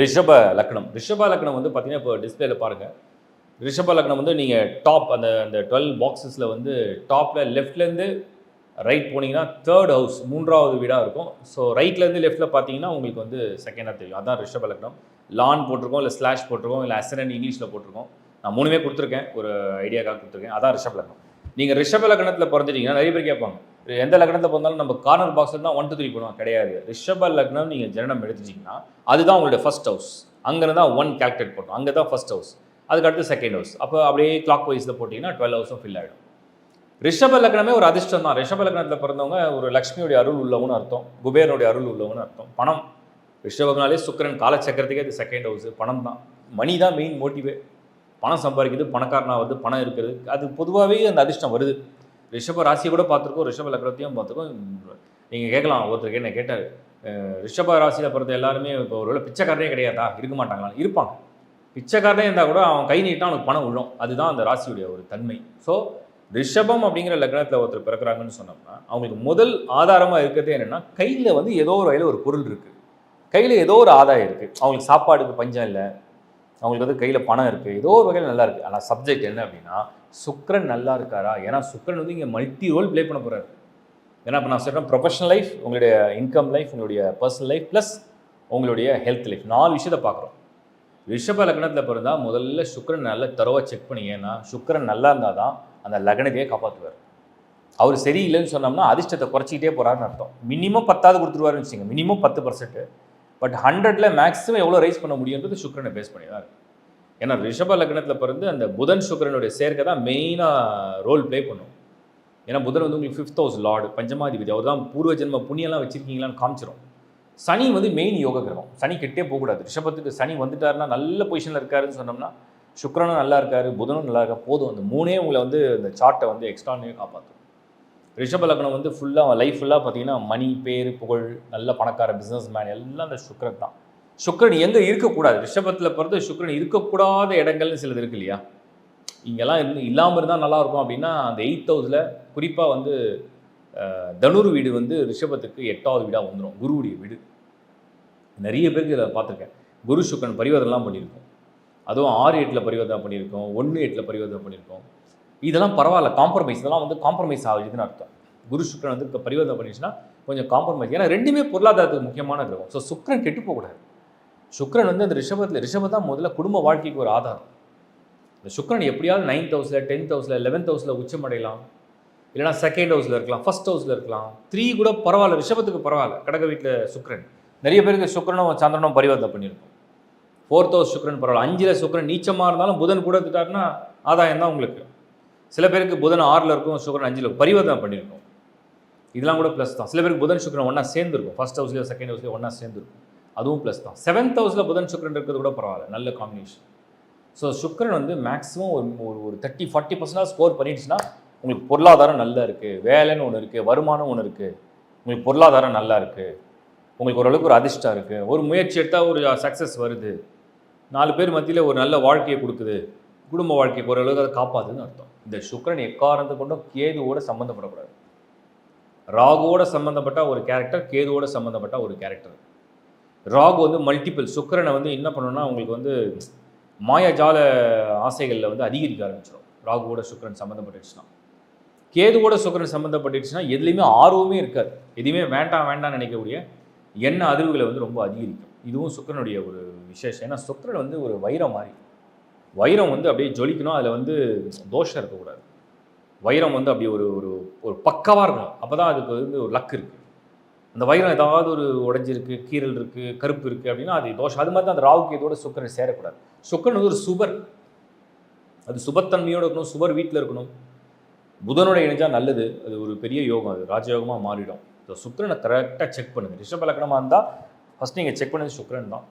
ரிஷப லக்னம். ரிஷப லக்னம் வந்து பார்த்தீங்கன்னா இப்போ டிஸ்பிளேல பாருங்கள் ரிஷப லக்னம் வந்து நீங்கள் டாப் அந்த அந்த டுவெல் பாக்ஸஸில் வந்து டாப்பில் லெஃப்ட்லேருந்து ரைட் போனீங்கன்னா தேர்ட் ஹவுஸ் மூன்றாவது வீடாக இருக்கும். ஸோ ரைட்லேருந்து லெஃப்ட்டில் பார்த்தீங்கன்னா உங்களுக்கு வந்து செகண்டாக தெரியும். அதான் ரிஷப லக்னம். லான் போட்டிருக்கோம் இல்லை ஸ்லாஷ் போட்டிருக்கோம் இல்லை அசரன் இங்கிலீஷில் போட்டிருக்கோம். நான் மூணுமே கொடுத்துருக்கேன். ஒரு ஐடியாக்காக கொடுத்துருக்கேன். அதான் ரிஷப லக்னம். நீங்கள் ரிஷப லக்னத்தில் பிறந்துட்டீங்கன்னா நிறைய பேர் கேட்பாங்க எந்த லக்னத்தில் பிறந்தாலும் நம்ம கார்னர் பாக்ஸில் தான் ஒன் டூ த்ரீ பண்ணுவோம் கிடையாது. ரிஷப லக்னம் நீங்கள் ஜனனம் எடுத்துட்டீங்கன்னா அதுதான் உங்களுடைய ஃபர்ஸ்ட் ஹவுஸ் அங்கேருந்து தான் ஒன் கேல்குலேட் போட்டோம். அங்கே தான் ஃபர்ஸ்ட் ஹவுஸ் அதுக்கு அடுத்து செகண்ட் ஹவுஸ் அப்போ அப்படியே கிளாக் வைஸில் போட்டிங்கன்னா டுவெல் ஹவுஸும் ஃபில் ஆகிடும் ரிஷப லக்னமே ஒரு அதிர்ஷ்டம் தான். ரிஷப லக்னத்தில் பிறந்தவங்க ஒரு லக்ஷ்மியுடைய அருள் உள்ளவனு அர்த்தம் குபேரனுடைய அருள் உள்ளவனு அர்த்தம். பணம். ரிஷபம்னாலே சுக்கரன் காலச்சக்கரத்துக்கே அது செகண்ட் ஹவுஸ் பணம் தான். மணி தான் மெயின் மோட்டிவே பணம் சம்பாதிக்கிறது பணக்காரனாக வந்து பணம் இருக்கிறது. அது பொதுவாகவே அந்த அதிர்ஷ்டம் வருது. ரிஷப ராசியை கூட பார்த்துருக்கோம் ரிஷப லக்னத்தையும் பார்த்துருக்கோம். நீங்கள் கேட்கலாம் ஒருத்தர் என்ன கேட்டார் ரிஷப ராசியில் பிறந்த எல்லாருமே இப்போ ஒருவேளை பிச்சைக்காரனே கிடையாதா? இருக்க மாட்டாங்களா? இருப்பாங்க. பிச்சைக்காரனே இருந்தால் கூட அவன் கை நீட்டா அவனுக்கு பணம் விழும். அதுதான் அந்த ராசியுடைய ஒரு தன்மை. ஸோ ரிஷபம் அப்படிங்கிற லக்னத்தில் ஒருத்தர் பிறக்கிறாங்கன்னு சொன்னோம்னா அவங்களுக்கு முதல் ஆதாரமாக இருக்கிறதே என்னென்னா கையில் வந்து ஏதோ ஒரு வகையில் ஒரு பொருள் இருக்குது கையில் ஏதோ ஒரு ஆதாயம் இருக்குது அவங்களுக்கு சாப்பாடுக்கு பஞ்சம் இல்லை. அவங்களுக்கு வந்து கையில் பணம் இருக்குது ஏதோ ஒரு வகையில் நல்லா இருக்குது ஆனால் சப்ஜெக்ட் என்ன அப்படின்னா சுக்கிரன் நல்லா இருக்காரா? ஏன்னா சுக்கிரன் வந்து இங்கே மல்டி ரோல் ப்ளே பண்ண போகிறாரு ஏன்னா இப்போ நான் சொல்கிறேன் ப்ரொஃபஷனல் லைஃப் உங்களுடைய இன்கம் லைஃப் உங்களுடைய பர்சனல் லைஃப் ப்ளஸ் உங்களுடைய ஹெல்த் லைஃப் நாலு விஷயத்தை பார்க்குறோம். ரிஷப லக்னத்தில் பிறந்தால் முதல்ல சுக்ரன் நல்லா தரவாக செக் பண்ணி ஏன்னா சுக்கிரன் நல்லா இருந்தால் தான் அந்த லக்னத்தையே காப்பாற்றுவார் அவர் சரியில்லைன்னு சொன்னோம்னா அதிர்ஷ்டத்தை குறைச்சிக்கிட்டே போகிறாருன்னு அர்த்தம். மினிமம் பத்தாவது கொடுத்துருவாருன்னு வச்சுங்க மினிமம் பத்து பர்சன்ட்டு பட் ஹண்ட்ரட்ல மேக்ஸிமம் எவ்வளோ ரைஸ் பண்ண முடியுன்றது சுக்கிரனை பேஸ் பண்ணி தான் இருக்கு. ஏன்னா ரிஷப லக்னத்தில் பிறந்து அந்த புதன் சுக்கரனுடைய சேர்க்கை தான் மெயினாக ரோல் ப்ளே பண்ணும். ஏன்னா புதன் வந்து உங்களுக்கு ஃபிஃப்த் ஹவுஸ் லார்டு பஞ்சமாதிபதி. அவர் தான் பூர்வ ஜென்ம புண்ணியெல்லாம் வச்சிருக்கீங்களான்னு காமிச்சிரும். சனி வந்து மெயின் யோக கிரகம். சனி கெட்டே போகக்கூடாது. ரிஷபத்துக்கு சனி வந்துட்டாருன்னா நல்ல பொசிஷனில் இருக்காருன்னு சொன்னோம்னா சுக்கரனும் நல்லா இருக்காரு புதனும் நல்லா இருக்கா போதும். அந்த மூணே உங்களை வந்து இந்த சார்ட்டை வந்து எக்ஸ்ட்ரானே காப்பாற்றும் ரிஷப லக்னம் வந்து ஃபுல்லாக லைஃப் ஃபுல்லாக பார்த்தீங்கன்னா மணி பேர் புகழ் நல்ல பணக்கார பிஸ்னஸ் மேன் எல்லாம் அந்த சுக்கரன் தான். சுக்கரன் எங்கே இருக்கக்கூடாது? ரிஷபத்தில் பிறந்து சுக்கரன் இருக்கக்கூடாத இடங்கள்னு சிலது இருக்கு இல்லையா? இங்கெல்லாம் இருந்து இல்லாமல் இருந்தால் நல்லாயிருக்கும் அப்படின்னா அந்த எயித் ஹவுஸில் குறிப்பாக வந்து தனுர் வீடு வந்து ரிஷபத்துக்கு எட்டாவது வீடாக வந்துடும் குருவுடைய வீடு. நிறைய பேருக்கு இதில் பார்த்துருக்கேன். குரு சுக்கரன் பரிவர்த்தனைலாம் பண்ணியிருக்கோம். அதுவும் ஆறு எட்டில் பரிவர்த்தனை பண்ணியிருக்கோம். ஒன்று எட்டில் பரிவர்த்தனை பண்ணியிருக்கோம். இதெல்லாம் பரவாயில்ல காம்ப்ரமைஸ் இதெல்லாம் வந்து காம்ப்ரமைஸ் ஆகுதுன்னு அர்த்தம். குரு சுக்கரன் வந்து இப்போ பரிவர்த்தனை பண்ணிடுச்சுன்னா கொஞ்சம் காம்ப்ரமைஸ் ஏன்னா ரெண்டுமே பொருளாதாரத்துக்கு முக்கியமான கிரகம். ஸோ சுக்கரன் கெட்டு போகக்கூடாது. சுக்கரன் வந்து அந்த ரிஷபத்தில் ரிஷபம் தான் முதல்ல குடும்ப வாழ்க்கைக்கு ஒரு ஆதாரம். இந்த சுக்கரன் எப்படியாவது நைன்த் ஹவுஸில் டென்த் ஹவுஸில் லெவன்த் ஹவுஸில் உச்சமடையலாம் இல்லைனா செகண்ட் ஹவுஸில் இருக்கலாம் ஃபர்ஸ்ட் ஹவுஸில் இருக்கலாம். த்ரீ கூட பரவாயில்ல ரிஷபத்துக்கு பரவாயில்ல. கடக வீட்டில் சுக்கரன். நிறைய பேருக்கு சுக்கரனும் சந்திரனும் பரிவர்த்தனை பண்ணியிருக்கும். ஃபோர்த் ஹவுஸ் சுக்கரன் பரவாயில்ல. அஞ்சில் சுக்கரன் நீச்சமாக இருந்தாலும் புதன் கூட எடுத்துட்டாருன்னா ஆதாயம் தான் உங்களுக்கு. சில பேருக்கு புதன் ஆறில் இருக்கும் சுக்கரன் அஞ்சில் இருக்கும். பரிவர்த்தனை பண்ணியிருக்கோம் இதெல்லாம் கூட ப்ளஸ் தான். சில பேருக்கு புதன் சுக்கரன் ஒன்றா சேர்ந்துருக்கும். ஃபர்ஸ்ட் ஹவுஸ்லேயோ செகண்ட் ஹவுஸ்லேயோ ஒன்றா சேர்ந்துருக்கும். அதுவும் ப்ளஸ் தான். செவன்த் ஹவுஸில் புதன் சுக்கரன் இருக்கிறது கூட பரவாயில்ல. நல்ல காம்பினேஷன் ஸோ சுக்கரன் வந்து மேக்ஸிமம் ஒரு ஒரு ஒரு தேர்ட்டி ஃபார்ட்டி பர்சன்டாக ஸ்கோர் பண்ணிடுச்சுன்னா உங்களுக்கு பொருளாதாரம் நல்லா இருக்குது வேலைன்னு ஒன்று இருக்குது வருமானம் ஒன்று இருக்குது உங்களுக்கு பொருளாதாரம் நல்லா இருக்குது உங்களுக்கு ஓரளவுக்கு ஒரு அதிர்ஷ்டம் இருக்குது ஒரு முயற்சி எடுத்தால் ஒரு சக்ஸஸ் வருது. நாலு பேர் மத்தியில் ஒரு நல்ல வாழ்க்கையை கொடுக்குது. குடும்ப வாழ்க்கைக்கு ஓரளவுக்கு அதை காப்பாதுன்னு அர்த்தம். இந்த சுக்கரன் எக்காரணத்தை கொண்டும் கேதுவோட சம்மந்தப்படக்கூடாது ராகுவோட சம்மந்தப்பட்ட ஒரு கேரக்டர் கேதுவோட சம்மந்தப்பட்ட ஒரு கேரக்டர் ராகு வந்து மல்டிபிள் சுக்கிரனை வந்து என்ன பண்ணணும்னா உங்களுக்கு வந்து மாயாஜால ஆசைகளில் வந்து அதிகரிக்க ஆரம்பிச்சிடும் ராகுவோட சுக்கரன் சம்மந்தப்பட்டுச்சுன்னா கேதுவோட சுக்கரன் சம்மந்தப்பட்டுச்சுன்னா எதுலேயுமே ஆர்வமே இருக்காது. எதுவுமே வேண்டாம் வேண்டாம்னு நினைக்கக்கூடிய எண்ண அதிர்வுகளை வந்து ரொம்ப அதிகரிக்கும். இதுவும் சுக்கரனுடைய ஒரு விசேஷம். ஏன்னா சுக்கிரன் வந்து ஒரு வைரம் மாதிரி. வைரம் வந்து அப்படியே ஜொலிக்கணும் அதில் வந்து தோஷம் இருக்கக்கூடாது. வைரம் வந்து அப்படி ஒரு ஒரு ஒரு பக்கவாக இருக்கணும். அப்போ தான் அதுக்கு வந்து ஒரு லக் இருக்குது அந்த வைரம் ஏதாவது ஒரு உடைஞ்சிருக்கு கீரல் இருக்குது கருப்பு இருக்குது அப்படின்னா அது தோஷம். அது மாதிரி தான் அந்த ராவுக்கு இதோட சுக்கரன் சேரக்கூடாது. சுக்கரன் வந்து ஒரு சுபர். அது சுபத்தன்மையோடு இருக்கணும் சுபர் வீட்டில் இருக்கணும். புதனோட இணைஞ்சால் நல்லது. அது ஒரு பெரிய யோகம் அது. ராஜயோகமாக மாறிடும். ஸோ சுக்கரனை கரெக்டாக செக் பண்ணுங்கள் ரிஷப லக்னமாக இருந்தால் ஃபஸ்ட் நீங்கள் செக் பண்ணது சுக்கரன் தான்.